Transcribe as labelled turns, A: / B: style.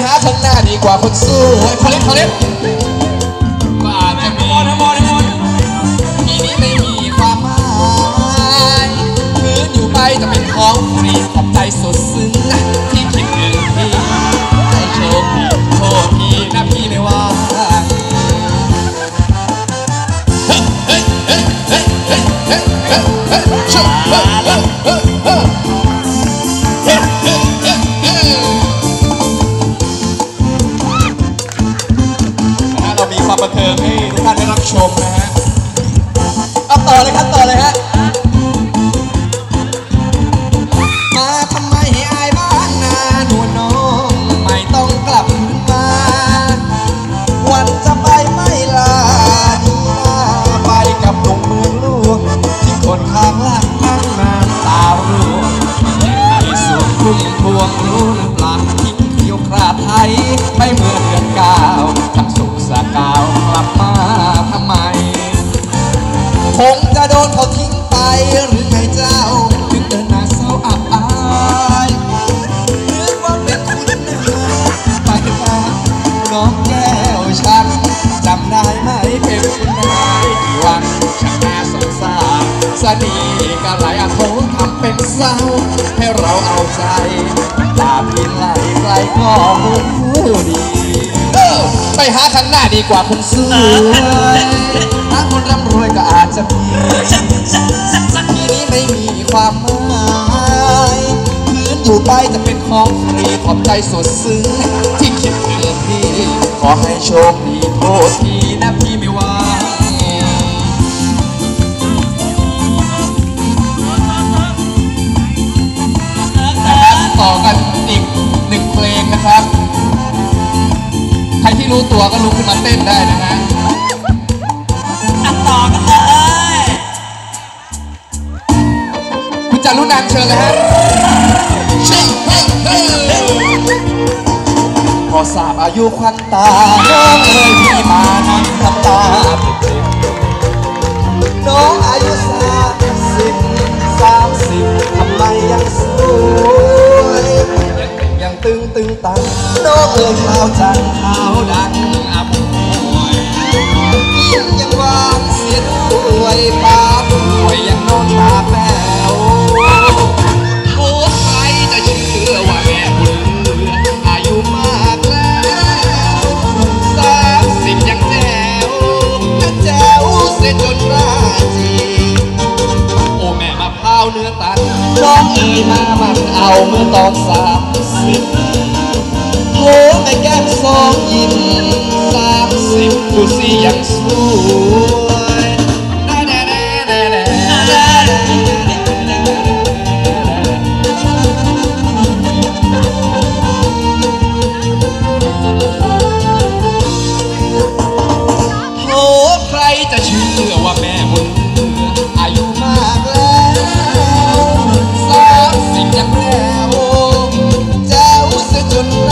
A: ไปหาข้างหน้าดีกว่าคนสู้เฮ้ยเขาเล่นเขาเล่นก็อาจจะมี
B: มอนมอนมอน
A: ทีนี้ไม่มีความหมายคืนอยู่ไปจะเป็นของฟรีขอบใจสุดซึ้งที่คิดถึงพี่ให้โชคดีโทษทีนะพี่ไม่ว่าเฮ้ยเฮ้ยเฮ้ยเฮ้ยเฮ้ยเฮ้ยเฮ้ยเฮ้ยชุบเฮ้ย มนะฮะเอาต่อเลยครับต่อเลยฮะมาทำไมให้อายบ้านนาหนวลน้องไม่ต้องกลับมา วันจะไปไม่ลาดีนาไปกับหนุ่มเมืองหลวงที่คนข้างล่างนั่งน้ำตาร่วงในสุดพุ่มพวงรู้หรือเปล่าทิ้งเที่ยวคราไทยไปเมื่อเดือนเก้าทั้งสุขสากาว งจะโดนเขาทิ้งไปหรือไงเจ้า ถึงเดินหน้าเศร้าอับอายนึกว่าเป็นคุณนาไปมาน้องแก้วฉันจำได้ไหมเป็นคุณนายกี่วันช่างน่าสงสารสนีกะไหลอาโททำเป็นเศร้า ให้เราเอาใจตาพินไหลไกลก็หูดีเออไปหาข้างหน้าดีกว่าคนสวยหาคนร่ำรวยก็อา จจะมีทีนี้ไม่มีความหมายคืนอยู่ไปจะเป็นของฟรีขอบใจสดซึ้งที่คิดถึงพี่ขอให้โชคดีโทษทีนะพี่ไม่ว่านะครับต่อกันอีกหนึ่งเพลงนะครับ ใครที่รู้ตัวก็ลุกขึ้นมาเต้นได้นะฮะ
B: เชิ
A: ญเลยฮะชิญเฮ้เฮ้พอทราบอายุควันตา น้องเอ่ยพี่มานั่งทำตา น้องอายุสามสิบสามสิบทำไมยังสวยยังตึงตึงตังน้องเอ่ยขาวจัง โอ้แม่มาพร้าวเนื้อตันน้องเอ๋ยมามันเอาเมื่อตอนสามสิบโอ้แม่แก้มสองยิ้มสามสิบดูสิยังสว Sunday.